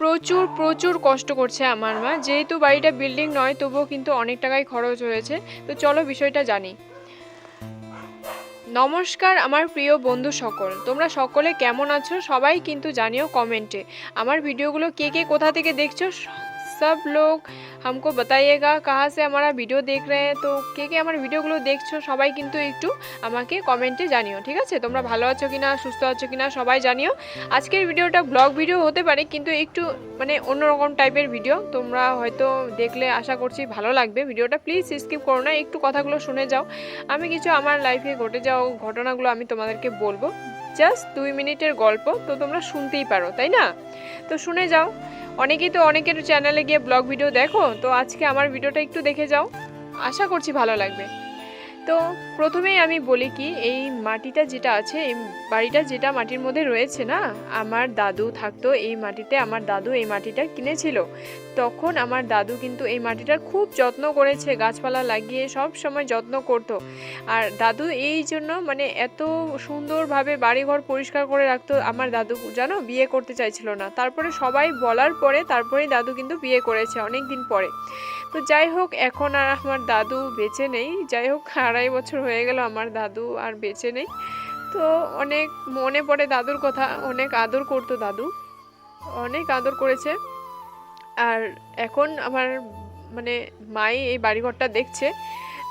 প্রচুর প্রচুর কষ্ট করছে আমার মা। যেহেতু বাড়িটা বিল্ডিং নয়, তবুও কিন্তু অনেক টাকাই খরচ হয়েছে। তো চলো বিষয়টা জানি। নমস্কার, আমার প্রিয় বন্ধু সকল। তোমরা সকলে কেমন আছো? সবাই কিন্তু জানিও কমেন্টে। আমার ভিডিওগুলো কে কে কোথা থেকে দেখছ? সব লোক हमको बताइएगा कहाँ से हमारा वीडियो देख रहे हैं তো কে কে আমার ভিডিওগুলো দেখছো সবাই কিন্তু একটু আমাকে কমেন্টে জানিও ঠিক আছে তোমরা ভালো আছো কিনা সুস্থ আছো কিনা সবাই জানিও আজকের ভিডিওটা ব্লগ ভিডিও হতে পারে কিন্তু একটু মানে অন্যরকম টাইপের ভিডিও তোমরা হয়তো দেখলে আশা করছি ভালো লাগবে ভিডিওটা প্লিজ স্কিপ করো না একটু কথাগুলো শুনে যাও আমি কিছু আমার লাইফে ঘটে যাও ঘটনাগুলো আমি তোমাদেরকে বলবো জাস্ট দুই মিনিটের গল্প তো তোমরা শুনতেই পারো, তাই না? তো শুনে যাও। অনেকেই তো অনেকের চ্যানেলে গিয়ে ব্লগ ভিডিও দেখো, তো আজকে আমার ভিডিওটা একটু দেখে যাও। আশা করছি ভালো লাগবে। তো প্রথমেই আমি বলি কি, এই মাটিটা যেটা আছে, এই বাড়িটা যেটা মাটির মধ্যে রয়েছে না, আমার দাদু থাকতো এই মাটিতে, আমার দাদু এই মাটিটা কিনেছিল। তখন আমার দাদু কিন্তু এই মাটিটার খুব যত্ন করেছে, গাছপালা লাগিয়ে সব সময় যত্ন করতো। আর দাদু এই জন্য মানে এত সুন্দরভাবে বাড়িঘর পরিষ্কার করে রাখতো, আমার দাদু জানো বিয়ে করতে চাইছিল না। তারপরে সবাই বলার পরে তারপরেই দাদু কিন্তু বিয়ে করেছে অনেক দিন পরে। তো যাই হোক, এখন আর আমার দাদু বেঁচে নেই। যাই হোক আড়াই বছর হয়ে গেল আমার দাদু আর বেঁচে নেই। তো অনেক মনে পড়ে দাদুর কথা, অনেক আদর করতো দাদু। অনেক আদর করেছে। আর এখন আমার মানে মাই এই বাড়িঘরটা দেখছে।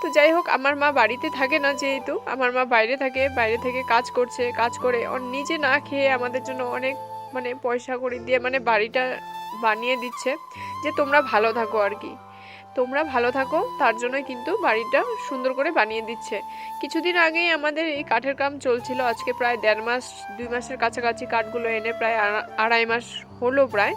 তো যাই হোক, আমার মা বাড়িতে থাকে না যেহেতু, আমার মা বাইরে থাকে, বাইরে থেকে কাজ করছে, কাজ করে ওর নিজে না খেয়ে আমাদের জন্য অনেক মানে পয়সা করে দিয়ে মানে বাড়িটা বানিয়ে দিচ্ছে। যে তোমরা ভালো থাকো আর কি। তোমরা ভালো থাকো। তার জন্যই কিন্তু বাড়িটা সুন্দর করে বানিয়ে দিচ্ছে। কিছুদিন আগেই আমাদের এই কাঠের কাম চলছিল। আজকে প্রায় দেড় মাস, দুই মাসের কাছাকাছি কাঠগুলো এনে প্রায় আড়া- আড়াই মাস হলো প্রায়।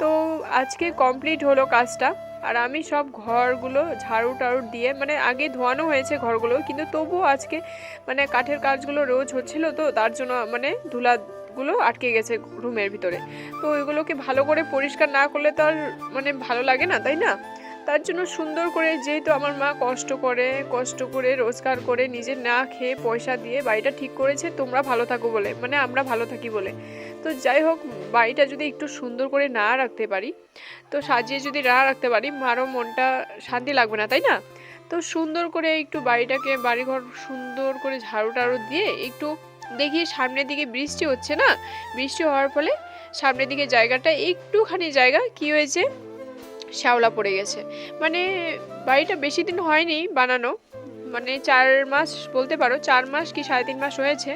তো আজকে কমপ্লিট হলো কাজটা। আর আমি সব ঘরগুলো ঝাড়ু টাড়ু দিয়ে মানে আগে ধোয়ানো হয়েছে ঘরগুলো, কিন্তু তবুও আজকে মানে কাঠের কাজগুলো রোজ হচ্ছিল তো, তার জন্য মানে ধুলাগুলো আটকে গেছে রুমের ভিতরে। তো ওইগুলোকে ভালো করে পরিষ্কার না করলে তো আর মানে ভালো লাগে না, তাই না? তার জন্য সুন্দর করে যেহেতু আমার মা কষ্ট করে কষ্ট করে রোজগার করে নিজে না খেয়ে পয়সা দিয়ে বাড়িটা ঠিক করেছে, তোমরা ভালো থাকো বলে মানে আমরা ভালো থাকি বলে। তো যাই হোক, বাড়িটা যদি একটু সুন্দর করে না রাখতে পারি, তো সাজিয়ে যদি না রাখতে পারি মারও মনটা শান্তি লাগবে না, তাই না? তো সুন্দর করে একটু বাড়িটাকে, বাড়িঘর সুন্দর করে ঝাড়ু টাড়ু দিয়ে একটু দেখি সামনের দিকে বৃষ্টি হচ্ছে না? বৃষ্টি হওয়ার ফলে সামনের দিকে জায়গাটা একটুখানি জায়গা, কি হয়েছে? শ্যাওলা পড়ে গেছে। মানে বাড়িটা বেশি দিন হয়নি বানানো। মানে চার মাস বলতে পারো, চার মাস কি সাড়ে তিন মাস হয়েছে।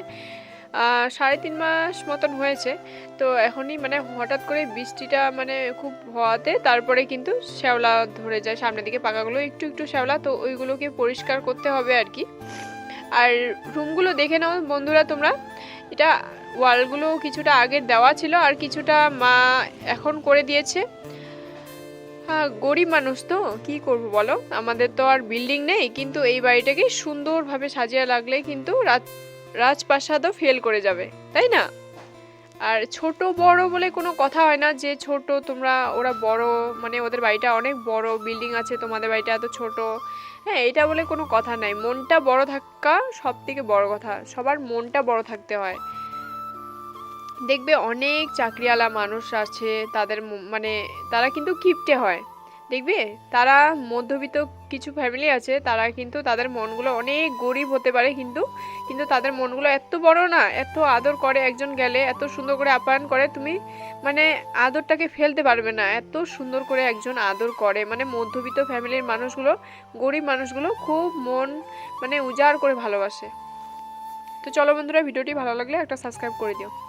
সাড়ে তিন মাস মতন হয়েছে। তো এখনই মানে হঠাৎ করে বৃষ্টিটা মানে খুব হওয়াতে তারপরে কিন্তু শ্যাওলা ধরে যায়। সামনের দিকে পাকাগুলো একটু একটু শ্যাওলা, তো ওইগুলোকে পরিষ্কার করতে হবে আর কি। আর রুমগুলো দেখে নাও বন্ধুরা তোমরা। এটা ওয়ালগুলো কিছুটা আগের দেওয়া ছিল আর কিছুটা মা এখন করে দিয়েছে। গরিব মানুষ তো, কি করব বলো? আমাদের তো আর বিল্ডিং নেই, কিন্তু এই বাড়িটাকে সুন্দরভাবে সাজিয়ে লাগলে কিন্তু রাজ, রাজপ্রাসাদও ফেল করে যাবে, তাই না? আর ছোট বড় বলে কোনো কথা হয় না যে ছোট তোমরা, ওরা বড় মানে ওদের বাড়িটা অনেক বড় বিল্ডিং আছে, তোমাদের বাড়িটা এত ছোট। হ্যাঁ এটা বলে কোনো কথা নাই, মনটা বড় থাকা সব থেকে বড় কথা, সবার মনটা বড় থাকতে হয়। দেখবে অনেক চাকরিওয়ালা মানুষ আছে, তাদের মানে তারা কিন্তু কিপটে হয়। দেখবে তারা মধ্যবিত্ত কিছু ফ্যামিলি আছে, তারা কিন্তু তাদের মনগুলো অনেক গরিব হতে পারে কিন্তু কিন্তু তাদের মনগুলো এত বড় না, এত আদর করে একজন গেলে, এত সুন্দর করে আপ্যায়ন করে, তুমি মানে আদরটাকে ফেলতে পারবে না। এত সুন্দর করে একজন আদর করে মানে মধ্যবিত্ত ফ্যামিলির মানুষগুলো, গরিব মানুষগুলো খুব মন মানে উজাড় করে ভালোবাসে। তো চলো বন্ধুরা, ভিডিওটি ভালো লাগলে একটা সাবস্ক্রাইব করে দিও।